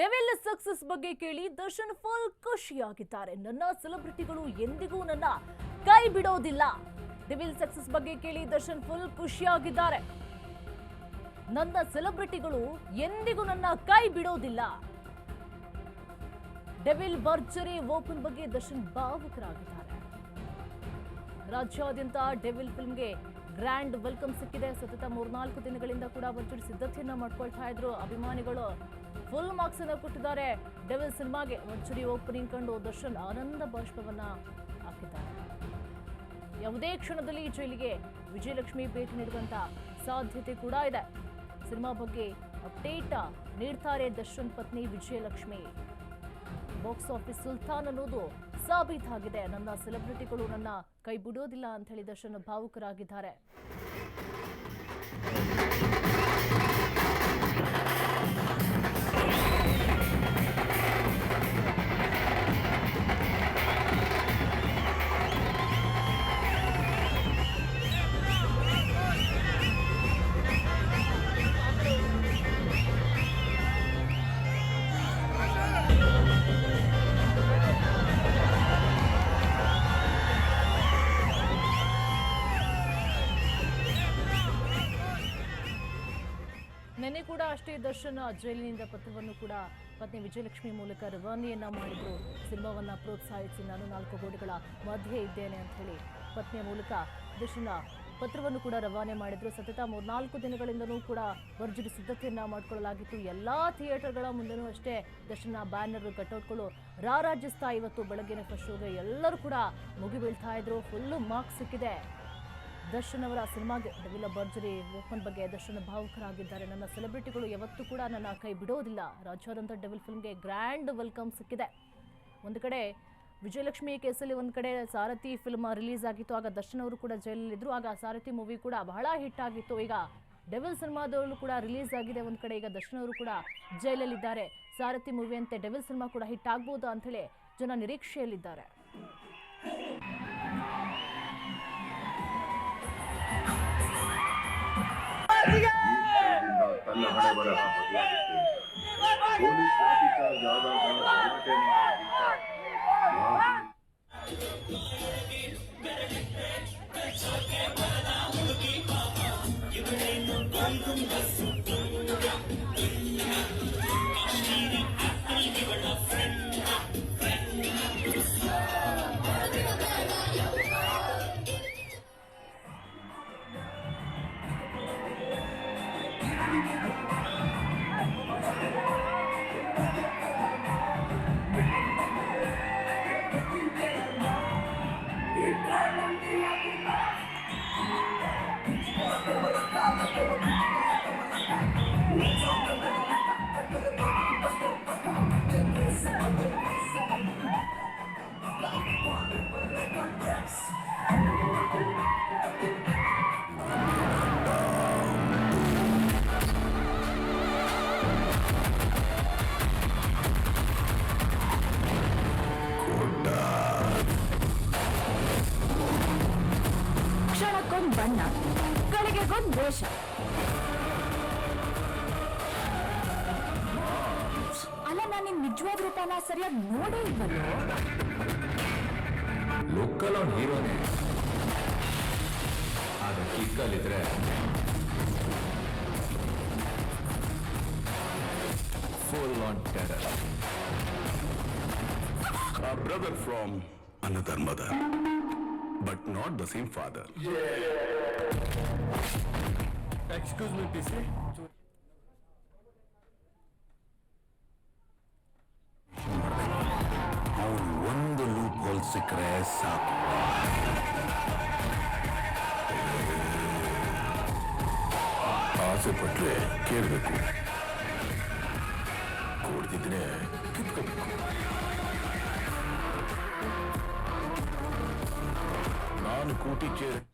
Devil success ಬಗ್ಗೆ ಕೇಳಿ Darshan full ಖುಷಿಯಾಗಿದ್ದಾರೆ ನನ್ನ ಸೆಲೆಬ್ರಿಟಿಗಳು ಎಂದಿಗೂ ನನ್ನ ಕೈ ಬಿಡೋದಿಲ್ಲ. ಡೆವಿಲ್ ಸಕ್ಸಸ್ ಬಗ್ಗೆ ಕೇಳಿ ದರ್ಶನ್ ಫುಲ್ ಖುಷಿಯಾಗಿದ್ದಾರೆ ನನ್ನ ಸೆಲೆಬ್ರಿಟಿಗಳು ಎಂದಿಗೂ ನನ್ನ ಕೈ ಬಿಡೋದಿಲ್ಲ. ಡೆವಿಲ್ ಬರ್ಜರಿ ಓಪನ್ ಬಗ್ಗೆ ದರ್ಶನ್ ಭಾವುಕರಾಗಿದ್ದಾರೆ. ರಾಜ್ಯಾದ್ಯಂತ ಡೆವಿಲ್ ಫಿಲ್ಮ್ಗೆ ಗ್ರ್ಯಾಂಡ್ ವೆಲ್ಕಮ್ ಸಿಕ್ಕಿದೆ. ಸತತ ಮೂರ್ನಾಲ್ಕು ದಿನಗಳಿಂದ ಕೂಡ ಒಂಚೂರು ಸಿದ್ಧತೆಯನ್ನ ಮಾಡ್ಕೊಳ್ತಾ ಇದ್ರು. ಅಭಿಮಾನಿಗಳು ಫುಲ್ ಮಾರ್ಕ್ಸ್ ಅನ್ನು ಕೊಟ್ಟಿದ್ದಾರೆ. ಡೆವಿಲ್ ಸಿನಿಮಾಗೆ ಒಂಚೂರಿ ಓಪನಿಂಗ್ ಕಂಡು ದರ್ಶನ್ ಆನಂದ ಬಾಷ್ಪವನ್ನ ಹಾಕಿದ್ದಾರೆ. ಯಾವುದೇ ಕ್ಷಣದಲ್ಲಿ ಜೈಲಿಗೆ ವಿಜಯಲಕ್ಷ್ಮಿ ಭೇಟಿ ನೀಡುವಂತ ಸಾಧ್ಯತೆ ಕೂಡ ಇದೆ. ಸಿನಿಮಾ ಬಗ್ಗೆ ಅಪ್ಡೇಟ್ ನೀಡ್ತಾರೆ ದರ್ಶನ್ ಪತ್ನಿ ವಿಜಯಲಕ್ಷ್ಮಿ. ಬಾಕ್ಸ್ ಆಫೀಸ್ ಸುಲ್ತಾನ್ ಅನ್ನೋದು ಸಾಬೀತಾಗಿದೆ. ನನ್ನ ಸೆಲೆಬ್ರಿಟಿಗಳು ನನ್ನ ಕೈ ಬಿಡೋದಿಲ್ಲ ಅಂತ ಹೇಳಿ ದರ್ಶನ್ ಭಾವುಕರಾಗಿದ್ದಾರೆ. ನಿನ್ನೆ ಕೂಡ ಅಷ್ಟೇ ದರ್ಶನ್ ಜೈಲಿನಿಂದ ಪತ್ರವನ್ನು ಕೂಡ ಪತ್ನಿ ವಿಜಯಲಕ್ಷ್ಮಿ ಮೂಲಕ ರವಾನೆಯನ್ನ ಮಾಡಿದ್ರು. ಸಿನಿಮಾವನ್ನ ಪ್ರೋತ್ಸಾಹಿಸಿ ನಾನು ನಾಲ್ಕು ಗೋಡೆಗಳ ಮಧ್ಯೆ ಇದ್ದೇನೆ ಅಂತ ಹೇಳಿ ಪತ್ನಿಯ ಮೂಲಕ ದರ್ಶನ ಪತ್ರವನ್ನು ಕೂಡ ರವಾನೆ ಮಾಡಿದ್ರು. ಸತತ ಮೂರ್ನಾಲ್ಕು ದಿನಗಳಿಂದನೂ ಕೂಡ ಭರ್ಜರಿ ಸಿದ್ಧತೆಯನ್ನ ಮಾಡಿಕೊಳ್ಳಲಾಗಿತ್ತು. ಎಲ್ಲಾ ಥಿಯೇಟರ್ಗಳ ಮುಂದೆನೂ ಅಷ್ಟೇ ದರ್ಶನ ಬ್ಯಾನರ್ ಕಟೌಟ್ಗಳು ರಾರಾಜಿಸ್ತಾ ಇವತ್ತು ಬೆಳಗ್ಗೆನೆ ಫಸ್ಟ್ ಎಲ್ಲರೂ ಕೂಡ ಮುಗಿಬೀಳ್ತಾ ಇದ್ರು. ಫುಲ್ಲು ಮಾರ್ಕ್ಸ್ ಸಿಕ್ಕಿದೆ. ದರ್ಶನ್ ಅವರ ಸಿನಿಮಾಗೆ ಡೆವಿಲ ಭರ್ಜರಿ ಓಪನ್ ಬಗ್ಗೆ ದರ್ಶನ್ ಭಾವುಕರಾಗಿದ್ದಾರೆ. ನನ್ನ ಸೆಲೆಬ್ರಿಟಿಗಳು ಯಾವತ್ತೂ ಕೂಡ ನನ್ನ ಕೈ ಬಿಡೋದಿಲ್ಲ. ರಾಜ್ಯಾದ್ಯಂತ ಡೆವಿಲ್ ಫಿಲ್ಮ್ಗೆ ಗ್ರ್ಯಾಂಡ್ ವೆಲ್ಕಮ್ ಸಿಕ್ಕಿದೆ. ಒಂದು ಕಡೆ ವಿಜಯಲಕ್ಷ್ಮಿ ಕೇಸಲ್ಲಿ ಒಂದು ಕಡೆ ಸಾರಥಿ ಫಿಲ್ಮ್ ರಿಲೀಸ್ ಆಗಿತ್ತು, ಆಗ ದರ್ಶನ್ ಅವರು ಕೂಡ ಜೈಲಲ್ಲಿದ್ದರು ಆಗ ಸಾರಥಿ ಮೂವಿ ಕೂಡ ಬಹಳ ಹಿಟ್ ಆಗಿತ್ತು. ಈಗ ಡೆವಿಲ್ ಸಿನಿಮಾದಲ್ಲೂ ಕೂಡ ರಿಲೀಸ್ ಆಗಿದೆ ಒಂದು ಕಡೆ. ಈಗ ದರ್ಶನ್ ಅವರು ಕೂಡ ಜೈಲಲ್ಲಿದ್ದಾರೆ. ಸಾರಥಿ ಮೂವಿಯಂತೆ ಡೆವಿಲ್ ಸಿನಿಮಾ ಕೂಡ ಹಿಟ್ ಆಗ್ಬೋದು ಅಂಥೇಳಿ ಜನ ನಿರೀಕ್ಷೆಯಲ್ಲಿದ್ದಾರೆ. ತನ್ನ ಹಣೆ ಬರಹ ಬದಲಾಗುತ್ತೆ ಪೊಲೀಸ್ ಲಾಠಿಚಾರ್ಜ್ ಆದಾಗ ಗಲಾಟೆ ಮಾಡೋದಕ್ಕಿಂತ Yes. ಕ್ಷಣಕ್ಕೊಂದ್ ಬಣ್ಣ ಗಳಿಗೆಗೊಂದ್ ವೇಷ. ಅಲ್ಲ ನಾನು ನಿನ್ ನಿಜವಾದ ರೂಪನ ಸರಿಯಾಗಿ ನೋಡೇ ಇಲ್ವಲ್ಲೋ? ಲುಕ್ಕಲ್ ಅವ್ನ್ ಹೀರೋನೇ ಆಗ ಕಿಕ್ಕಲ್ಲಿದ್ರೆ. Full on terror brother from mother, but not the same father. Excuse me P C ಅವನು ಒಂದು ಲೂಪ್ ಹೋಲ್ ಸಿಕ್ಕರೆ ಸಾಕು ಆಸೆ ಪಟ್ರೆ ಕೇಳಬೇಕು ಕೊಡ್ತಿದ್ರೆ ಕಿತ್ಕೋಬೇಕು കൂട്ടിച്ചേരും